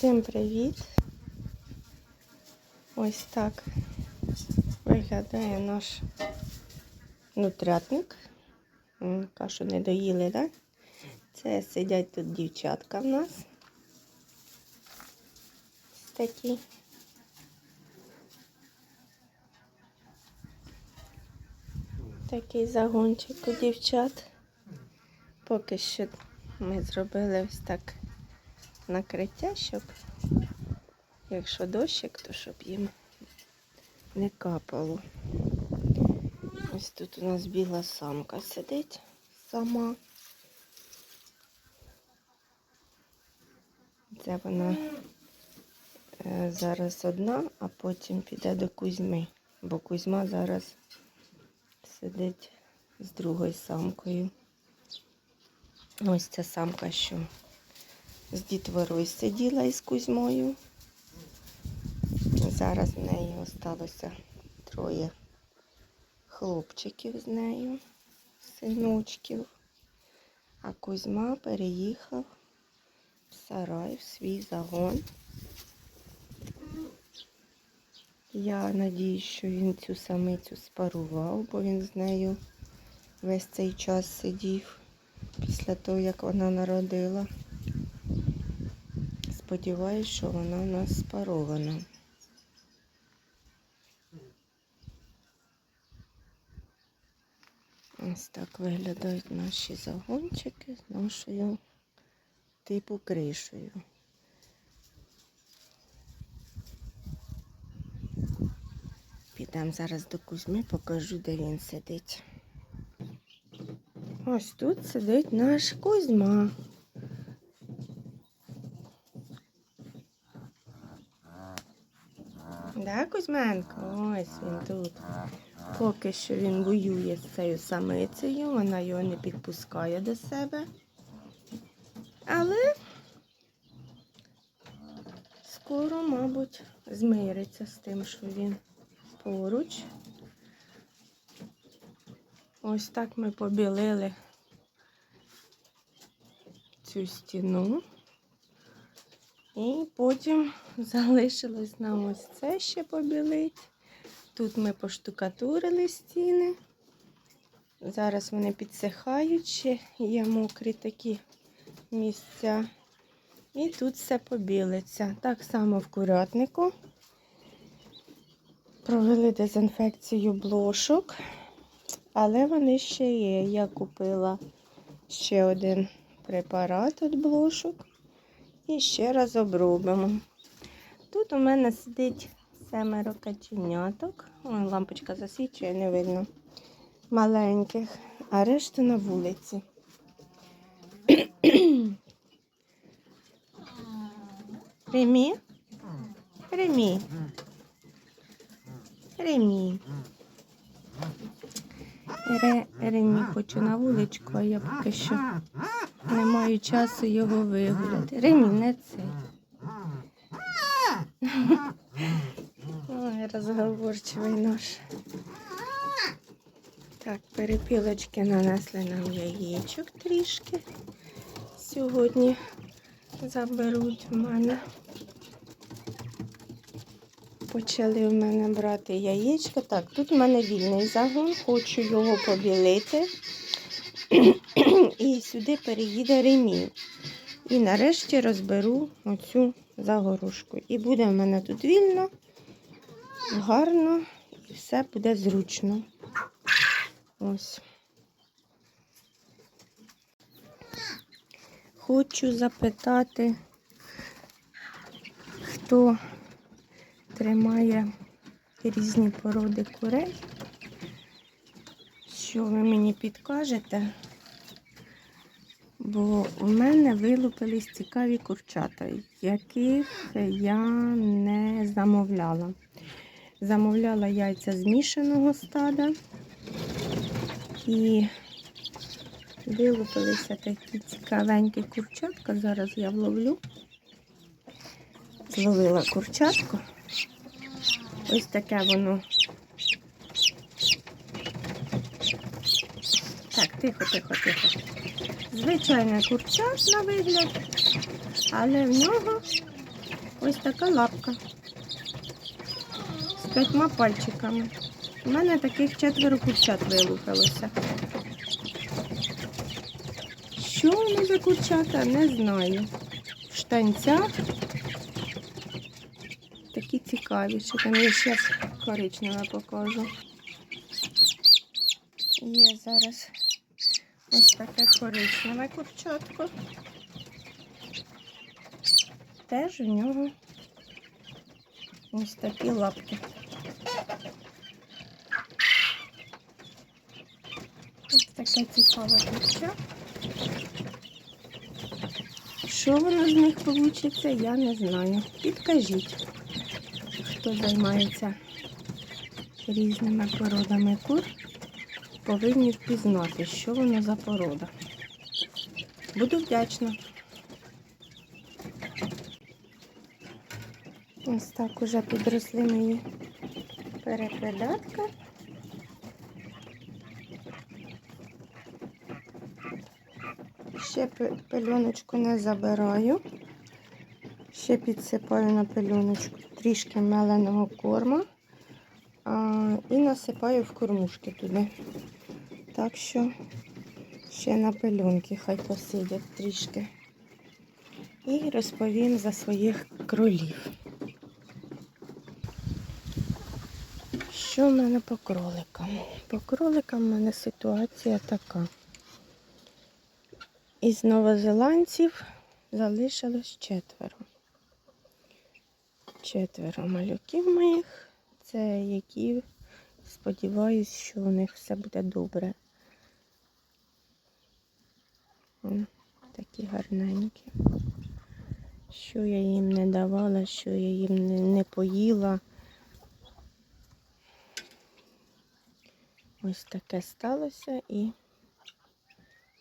Всім привіт! Ось так виглядає наш нутрятник. Кашу не доїли, так? Це сидять тут дівчатка в нас. Такі. Такий загончик у дівчат. Поки що ми зробили ось так накриття, щоб якщо дощик, то щоб їм не капало. Ось тут у нас біла самка сидить сама. Це вона е, зараз одна, а потім піде до Кузьми, бо Кузьма зараз сидить з другою самкою. Ось ця самка, що з дітворою сиділа із Кузьмою. Зараз в неї осталося троє хлопчиків з нею, синочків. А Кузьма переїхав в сарай, в свій загон. Я надію, що він цю самицю спарував, бо він з нею весь цей час сидів після того, як вона народила. Сподіваюсь, що вона у нас спарована. Ось так виглядають наші загончики з нашою типу кришею. Підемо зараз до Кузьми, покажу, де він сидить. Ось тут сидить наш Кузьма. Да, Ось він тут. Поки що він воює з цією самицею, вона його не підпускає до себе. Але скоро, мабуть, змириться з тим, що він поруч. Ось так ми побілили цю стіну. І потім залишилось нам ось це ще побілити. Тут ми поштукатурили стіни. Зараз вони підсихають, ще є мокрі такі місця. І тут все побілиться. Так само в курятнику. Провели дезінфекцію блошок, але вони ще є. Я купила ще один препарат від блошок. І ще раз обробимо. Тут у мене сидить семеро каченяток. Ой, лампочка засвічує, не видно. Маленьких, а решта на вулиці. Ремі? Ремі. Ремі. Ремі хочу на вуличку, а я поки що не маю часу його вигуляти. Ремі, не цей. Ой, розговорчивий наш. Так, перепілочки нанесли нам яєчок трішки. Сьогодні заберуть в мене. Почали в мене брати яєчка. Так, тут в мене вільний загон, хочу його побілити. І сюди переїде ремінь. І нарешті розберу оцю загорожку. І буде в мене тут вільно, гарно, і все буде зручно. Ось. Хочу запитати, хто тримає різні породи курей. Що ви мені підкажете? Бо у мене вилупились цікаві курчата, яких я не замовляла. Замовляла яйця змішаного стада і вилупилися такі цікавенькі курчатка. Зараз я вловлю. Зловила курчатку. Ось таке воно. Так, тихо, тихо, тихо. Звичайне курча на вигляд, але в нього Ось така лапка. З п'ятьма пальчиками. У мене таких четверо курчат вилупилося. Що воно за курчата, не знаю. В штанцях. Такі цікаві, що там я ще коричневе покажу. Є зараз ось таке коричневе курчатко. Теж у нього ось такі лапки. Ось таке цікаве курча. Що воно з них вийде, я не знаю. Підкажіть, хто займається різними породами кур, повинні впізнати, що воно за порода. Буду вдячна. Ось так уже підросли мої перепелятка. Ще пе- пельоночку не забираю. Ще підсипаю на пельоночку трішки меленого корма і насипаю в кормушки туди. Так що ще на пельонки хай посидять трішки. І розповім за своїх кролів. Що в мене по кроликам? По кроликам в мене ситуація така. Із новозеландців залишилось четверо. Четверо малюків моїх. Це які сподіваюсь, що у них все буде добре. Такі гарненькі. Що я їм не давала, що я їм не, поїла. Ось таке сталося і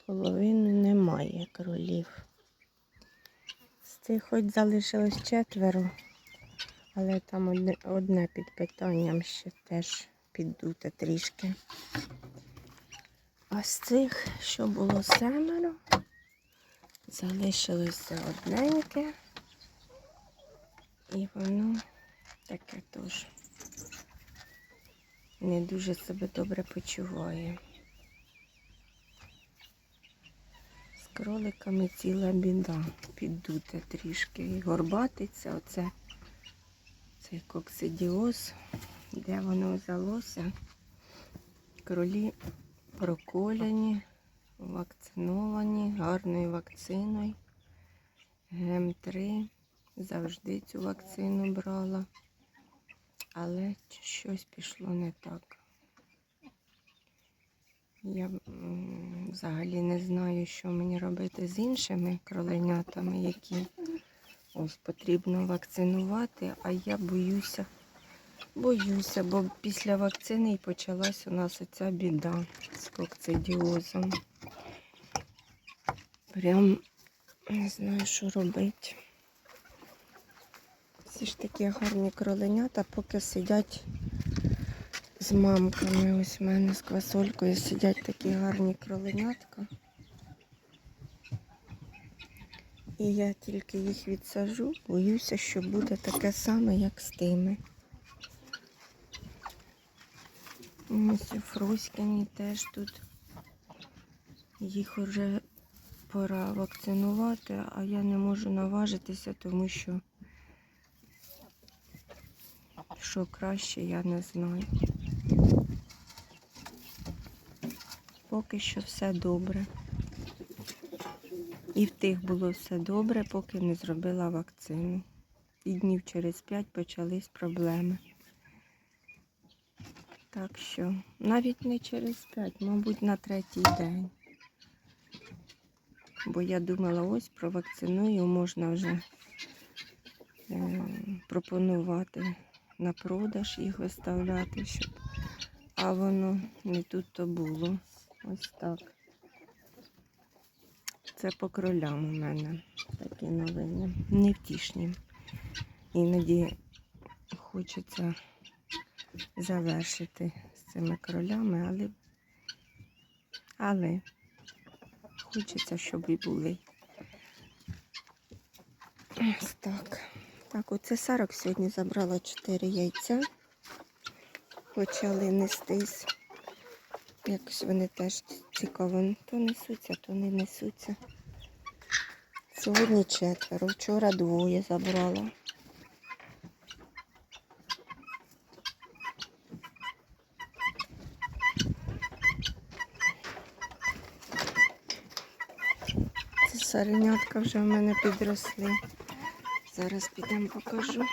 половини немає кролів. З цих хоч залишилось четверо, але там одне, одне під питанням ще теж піддуте трішки. А з цих, що було семеро, залишилося одненьке. І воно таке теж не дуже себе добре почуває. З кроликами ціла біда. Піддуте трішки. І горбатиться. Оце цей коксидіоз, де воно взялося. Кролі проколяні, вакциновані гарною вакциною. ГМ3. Завжди цю вакцину брала. Але щось пішло не так. Я взагалі не знаю, що мені робити з іншими кроленятами, які ось потрібно вакцинувати, а я боюся, боюся, бо після вакцини і почалась у нас оця біда з кокцидіозом. Прям не знаю, що робити. Всі ж такі гарні кроленята, поки сидять з мамками. Ось в мене з квасолькою сидять такі гарні кроленятка. І я тільки їх відсажу, боюся, що буде таке саме, як з тими. Ось і Фроськині теж тут. Їх вже пора вакцинувати, а я не можу наважитися, тому що що краще, я не знаю. Поки що все добре. І в тих було все добре, поки не зробила вакцину. І днів через п'ять почались проблеми. Так що навіть не через п'ять, мабуть, на третій день. Бо я думала, ось провакциную, можна вже е, пропонувати на продаж їх виставляти, щоб. А воно не тут то було. Ось так. Це по кролям у мене такі новини. Невтішні. Іноді хочеться завершити з цими кролями, але, але хочеться, щоб і були. Так. Так, оце сарок сьогодні забрала 4 яйця. Почали нестись. Якось вони теж цікаво. То несуться, то не несуться. Сьогодні четверо, вчора двоє забрала. Саренятка вже в мене підросли. Зараз підемо покажу.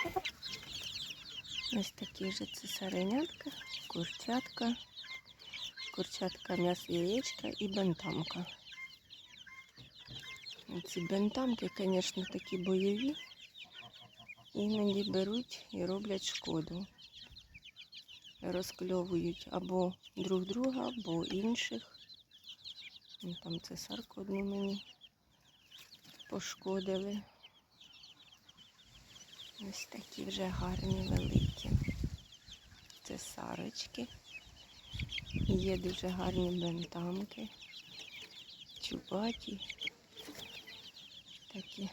Ось такі ж це саренятка, курчатка, курчатка м'ясо яєчка і бентамка. Ці бентамки, звісно, такі бойові. Іноді беруть і роблять шкоду. Розкльовують або друг друга, або інших. Ну, Там цесарку одну мені пошкодили. Ось такі вже гарні великі. Це сарочки. Є дуже гарні бентамки. Чубаті. Такі.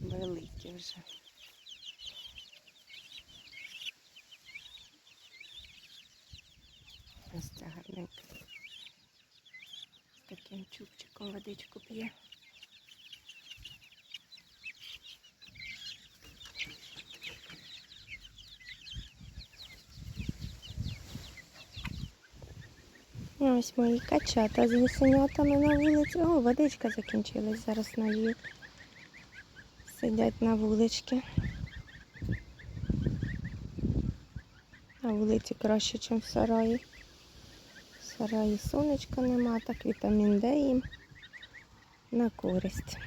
Великі вже. Ось ця гарненька. З таким чубчиком водичку п'є. Ось мої качата з гусенятами на вулиці. О, водичка закінчилась, зараз налью. Сидять на вуличці. На вулиці краще, ніж в сараї. Сараї сонечка нема, так вітамін Д їм на користь.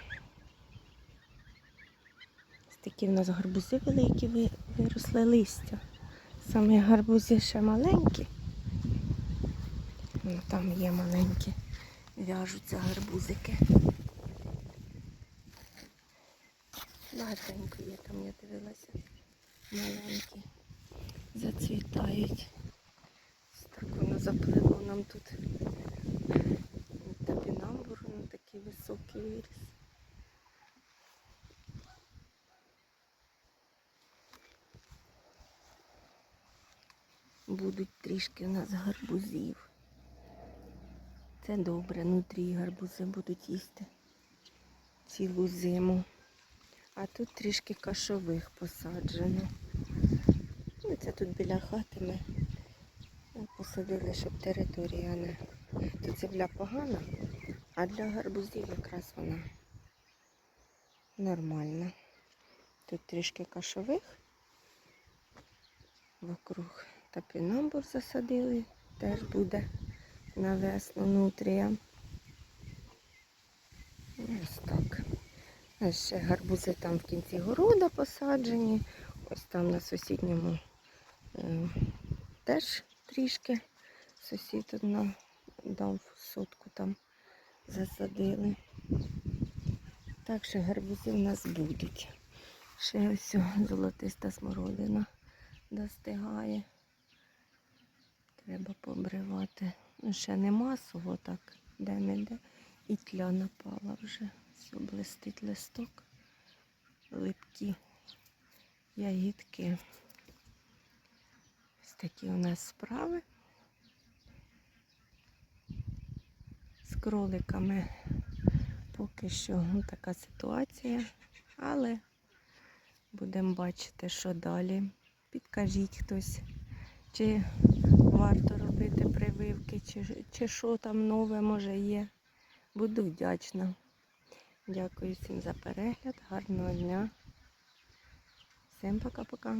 Такі в нас гарбузи великі виросли листя. Самі гарбузи ще маленькі. Ну, там є маленькі. В'яжуться гарбузики. Багатенько є там, я дивилася. Маленькі. Зацвітають. Воно заплило нам тут. Топінамбур, ну такий високий виріс. Будуть трішки у нас гарбузів. Це добре, нутрі гарбузи будуть їсти цілу зиму. А тут трішки кашових посаджено. Ну, це тут біля хати ми посадили, щоб територія не. Тут земля погана, а для гарбузів якраз вона нормальна. Тут трішки кашових. Вокруг топінамбур засадили, теж буде на весну нутрія. Ось так. Ось ще гарбузи там в кінці города посаджені. Ось там на сусідньому е, теж трішки. Сусід одна дав сотку там засадили. Так що гарбузи в нас будуть. Ще ось золотиста смородина достигає. Треба побривати. Ну, ще не масово так, де-не-де. І тля напала вже. Все блистить листок. Липкі ягідки. Такі у нас справи. З кроликами поки що ну, така ситуація, але будемо бачити, що далі. Підкажіть хтось, чи варто робити прививки, чи, чи що там нове може є. Буду вдячна. Дякую всім за перегляд. Гарного дня. Всім пока-пока.